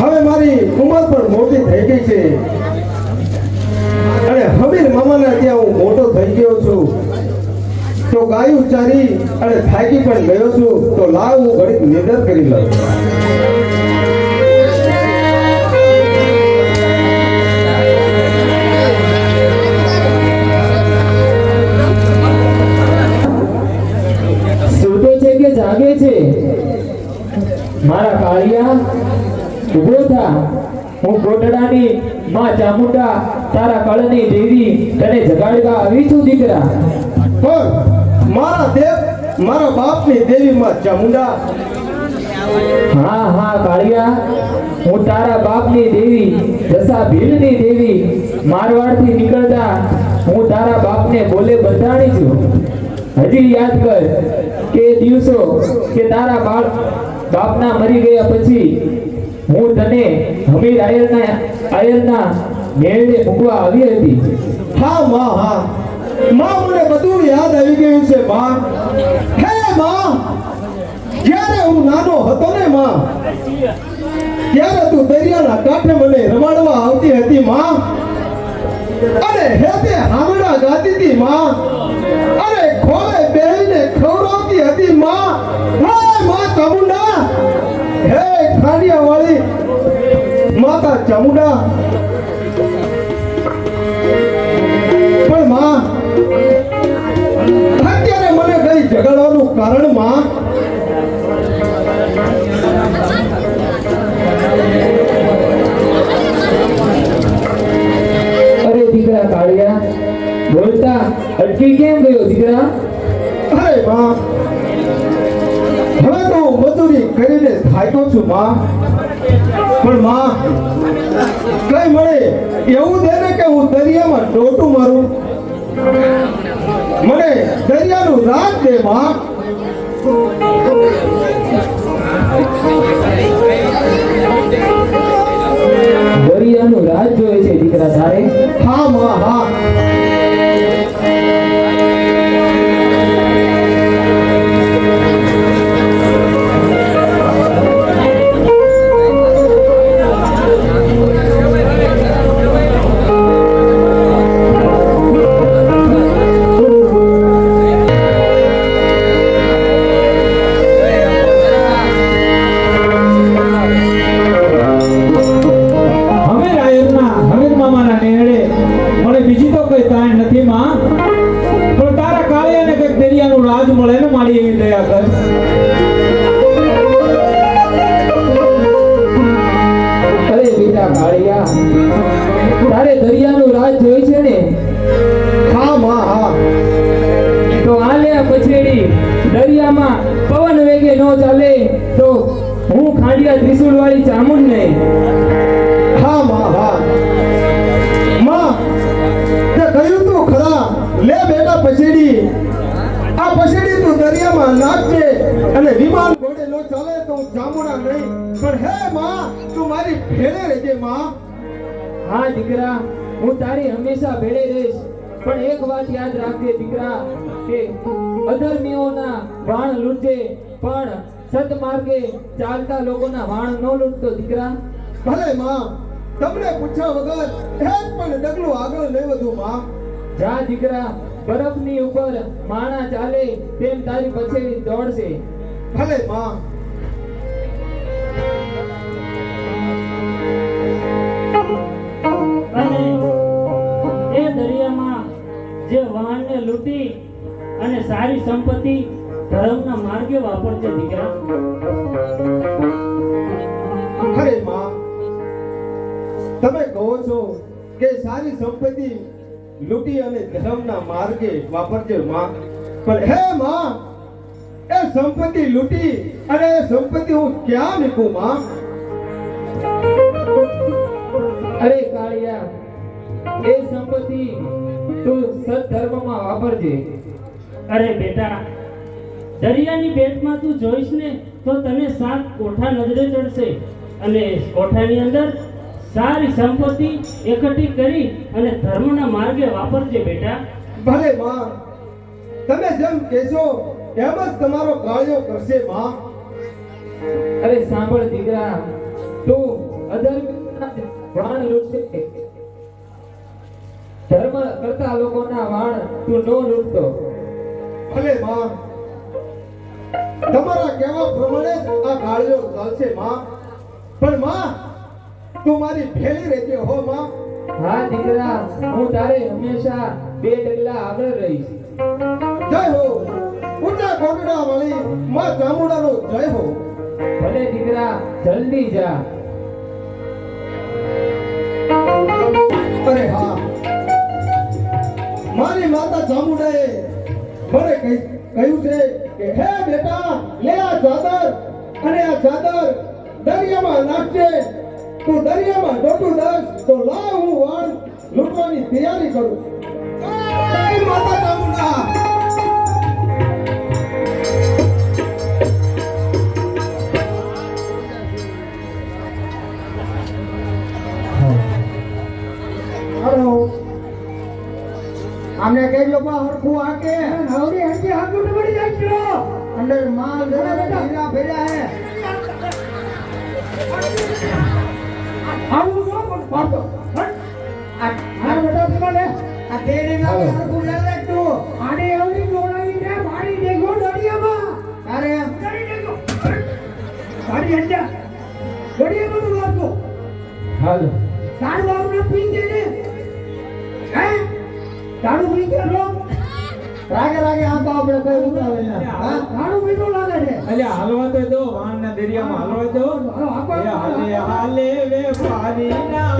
હવે મારી ઉંમર પણ મોટી થઈ ગઈ છે. અને હમીર મામાના ત્યાં હું મોટો થઈ ગયો છું. તો ગાયું ચારી અને થાકી પણ ગયો છું. તો લાવ હું ઘડીક નિડર કરી લઉં. જાગે છે? મારા કાળિયા ઊભો થા. હું કોટડાની માં ચામુંડા તારા કળની દેવી તને જગાડવા આવી છું દીકરા. પણ મારા દેવ મારા બાપની દેવી માં ચામુંડા. હા હા કાળિયા. હું તારા બાપની દેવી દશા ભીલની દેવી મારવાડથી નીકળતા હું તારા બાપને બોલે બંધાણી છું. હજી યાદ કર કે દિવસો કે તારા બાપ બાપના મરી ગયા પછી હું તને હમીર આયરના આયરના મેળે મૂકવા આવી હતી. હા, માં હા. માં, મને બધું યાદ આવી ગયું છે, માં. હે, માં. જ્યારે હું નાનો હતો ને, માં, ત્યારે તું દરિયાના કાંઠે મને રમાડવા આવતી હતી, માં. અને હેતે હામડા ગાતી બોલતા અટકી કેમ ગયો દીકરા? અરે માં હવે તો હું મજૂરી કરીને થાક્યો છું માં. પણ માં કઈ મળે? એવું દે ને કે હું દરિયામાં ટોટું મારું. મને દરિયાનું રાત દે માં. દરિયાનું રાજ જોયે છે દીકરા તારે? હા માં હા. મને બીજી તો કઈ તાણ નથી, માં. પણ તારા કાળિયાને કંઈક દરિયાનું રાજ મળે ને મારી એવી દયા કર. તારે દરિયાનું રાજ જોઈ છે ને? હા, માં, હા. તો આલે પછેડી, દરિયામાં પવન વેગે ન ચાલે તો હું ખાંડિયા ત્રિશુલ વાળી ચામુંડ ને તું દરિયામાં અને વિમાન ઘોડે ચાલે તો હું જામુડા નહીં. પણ હે માં, તું મારી ભેળે રહેજે માં. હા, દીકરા, હું તારી હંમેશા ભેળે રહીશ. પણ એક વાત યાદ રાખજે દીકરા, કે અધર્મીઓના વાણ લૂંટે, પણ સદમાર્ગે ચાલતા લોકોના વાણ ન લૂંટતો દીકરા. ભલે માં, તમને પૂછ્યા વગર એક પણ ડગલું આગળ નહીં વધુ, માં. જા, દીકરા. બરફની ઉપર માણા ચાલે તેમ તારી પછેડી દોડશે. ભલે માં. એ દરિયામાં જે વાહનને લૂંટી અને સારી સંપત્તિ ધર્મના માર્ગે વાપરજે દીકરા. અરે માં. તમે કહો છો કે સારી સંપત્તિ લૂંટી અને ધર્મના માર્ગે વાપરજે માં. પણ હે માં, એ સંપત્તિ લૂંટી અને એ સંપત્તિ હું ક્યાં મૂકું માં? અરે કાળિયા, એ સંપત્તિ તું સત્ધર્મમાં વાપરજે. અરે બેટા, દરિયાની બેટમાં તું જોઈશ ને તો તને સાત કોઠા નજરે ચડશે અને કોઠાની અંદર સારી સંપત્તિ એકઠી કરી અને ધર્મના માર્ગે વાપરજે બેટા. ભલે માં. તમે જેમ કહેશો એમ જ તમારો કાળિયો કરશે માં. અરે સાંભળ દીકરા તું અધર્મ વાણ લૂટશે. ધર્મ કરતા લોકોના વાણ તું નો લૂટતો. ભલે માં. તમારા કહેવા પ્રમાણે આ ગાળિયો ચાલશે માં. પણ માં તું મારી ભેળી રહેજે હો માં. હા દીકરા હું તારે હંમેશા બે ડગલા આગળ રહીશ. જય હો. ઉડા કોટડા વાળી માં ચામુંડાનો જય હો. ભલે દીકરા જલ્દી જા. અરે હા. મારી માતા ચામુંડાએ મને કહ્યું છે કે હે બેટા લે આ ચાદર અને આ ચાદર દરિયામાં નાખજે. તું દરિયામાં ડોટું દસ તો લા હું વાણ લૂંટવાની તૈયારી કરું. માતા ચામુંડા. હલો. અમને કહેજો બા હરખું આકે હવડી હરખી તો પડી જાય છે અંદર માલ બેટા. ફેર્યા હે. દરિયામાં હાલવા આપો. હાલે વે પારી ના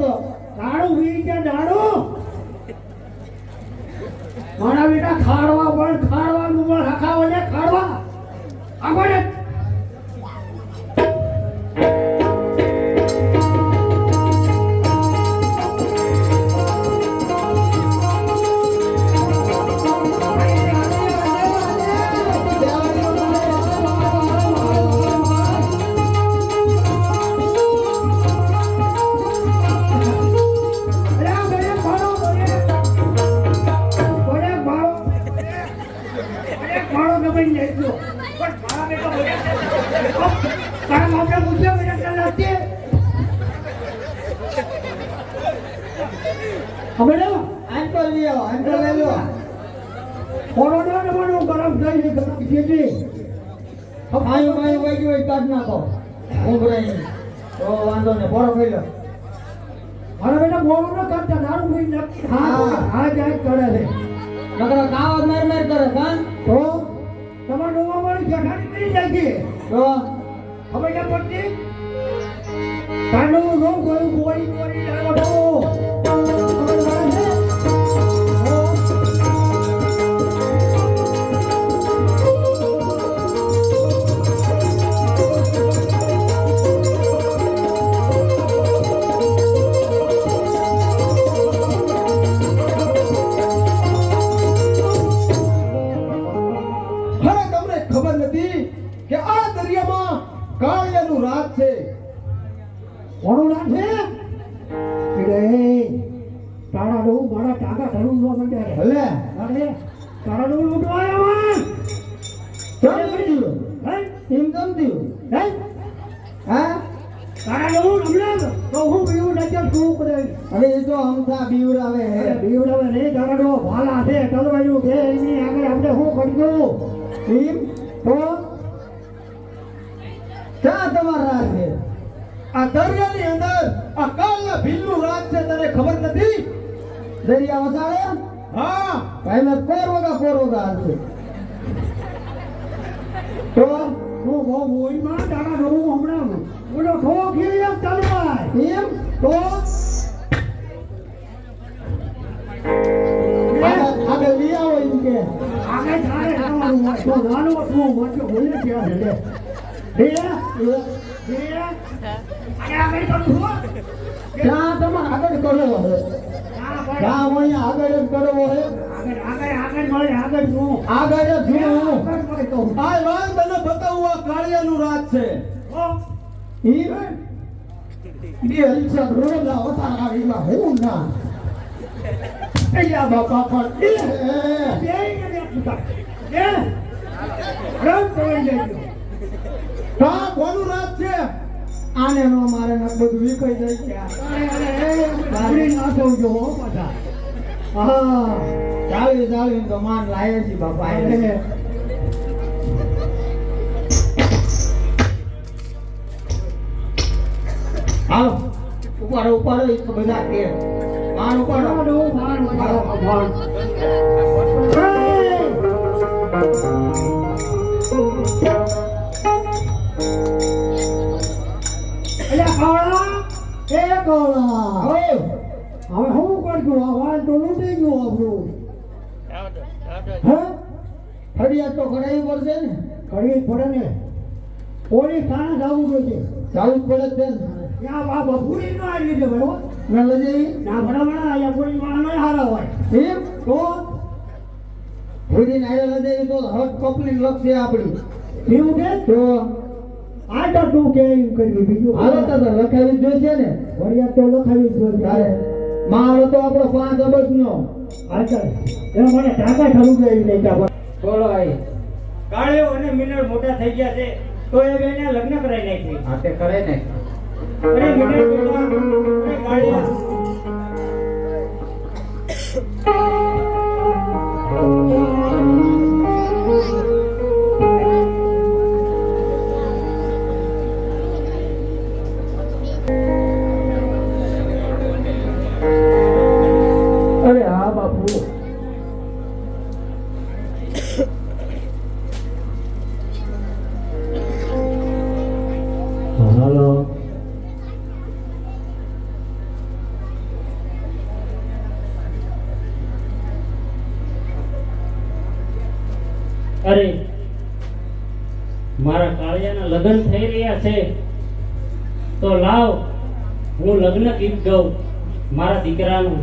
જોઈ તો દાડું વી કે દાડું? મારા બેટા ખાડવા પણ ખાડવાનું પણ હખાવો ને ખાડવા. આગળ આયુ માયુ વઈ ગયું કાઢ નાખો ઉભરાઈ તો વાંધો ને બોરો ખાઈ લો. મારા બેટા બોરો ન કાઢતા દારૂ પી નક્કી હા હા. જાય કરે છે. નકરા કાવ મેર મેર કરે કાન તો? તમાર ડોવા વાળી જેઠાણી કરી જાય તો? હવે કે પડતી કાંડો નો કોઈ કોઈ ગોળી તો હું બીવું નજર શું કરે? હવે એ તો અમથા બીવડાવે અરે બીવડાવે રે તારા ડોહો છે તલવાયું છે એની આગળ આપણે શું કરશું એમ? તો? ક્યાં તમારા રાજ છે? આ દરિયાની અંદર આ કાલના ભીલનું છે તને ખબર નથી? દરિયા વસાડે? હા. ભાઈ મેં પોરવગા પોરવગા હાલશે. તો? હું બહુ મોઈમાં હમણાં ઓલો ખો ખીરી એમ તલવાય એમ તો આગળ લઈ આવો એમ કે આગળ ચાલે તમારું મત. તો નાનું હતું મોટું બોલીને છે લે બે બે અરે આગળ કરું ક્યાં તમે આગળ હા, જ કરવો છે આગળ આગળ આગળ મળે આગળ આગળ જ તો આ વાત તને બતાવું આ કાળિયાનું રાજ છે ઈ હું ના અહીંયા બાપા પણ એ બે ને બે પૂતા. બે. રંગ પડી જાય છે. કા આને નો મારે ને બધું વિકાઈ જાય એ બાબરી નાખો જો પાછા. હા તો માન લાયે છે બાપા ઉપાડો એક બધા કે માન ઉપાડો. મારો, મારો. ભગવાન. કાળા એ કાળા હવે? હવે હું કરજો? આ વાળ તો લૂંટી ગયો આપણું. હે? ફરિયાદ તો કરાવી પડશે ને. કરવી પડે ને. પોલીસ થાણે જવું જોઈએ જવું પડે છે ને ત્યાં બા બપોરી નો આવી છે બરોબર ના લઈ જઈ ના બરાબર વાળા નહીં હારા હોય. એમ? તો? ફૂરી નાયરા લઈ તો હક કપલી લક્ષે આપણી. એવું કે? તો? આ તું કે એમ કરવી બીજું હાલો તો તો લખાવી જ જોઈશે ને. ફરિયાદ તો લખાવી જ તારે મારો તો આપણો પાંચ અબજ નો આચર એ મને નહીં ત્યાં બોલો ભાઈ. કાળીઓ અને મિનર મોટા થઈ ગયા છે તો એ બેને લગ્ન કરાવી નાખી આ તે કરે ને અરે લગ્ન થઈ રહ્યા છે તો લાવ હું લગ્ન ગીત ગાઉં મારા દીકરાનું.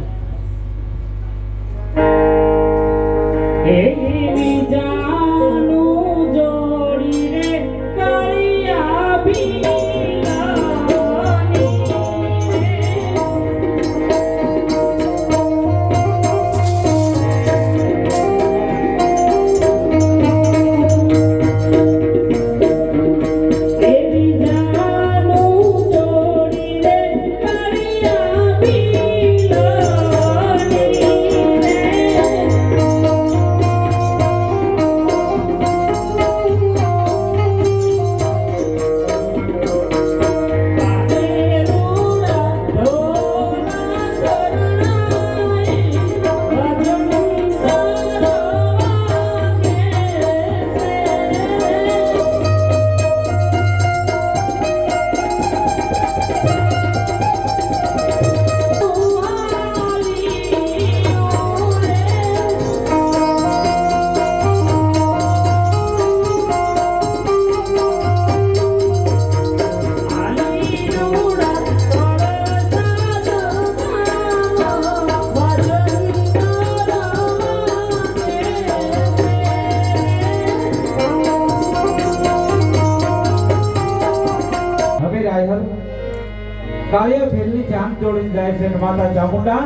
જાન જોડીને જાય છે અને માતા ચામુંડા.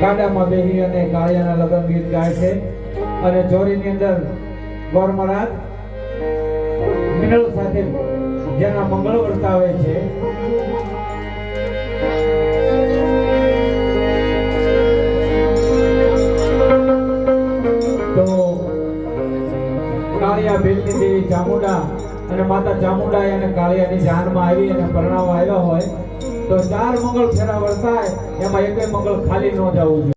ગાડામાં બેહી અને ગાળિયાના લગ્ન ગીત ગાય છે. અને ચોરીની અંદર ગોર મહારાજ મિનળ સાથે જેના મંગળ વર્તાવે છે. તો કાળિયા ભીલની દેવી ચામુંડા અને માતા ચામુંડા અને કાળિયાની જાનમાં આવી અને પરણાવવા આવ્યા હોય. તો ચાર મંગળ ફેરા વર્તાય એમાં એક મંગળ ખાલી ન જવું જોઈએ.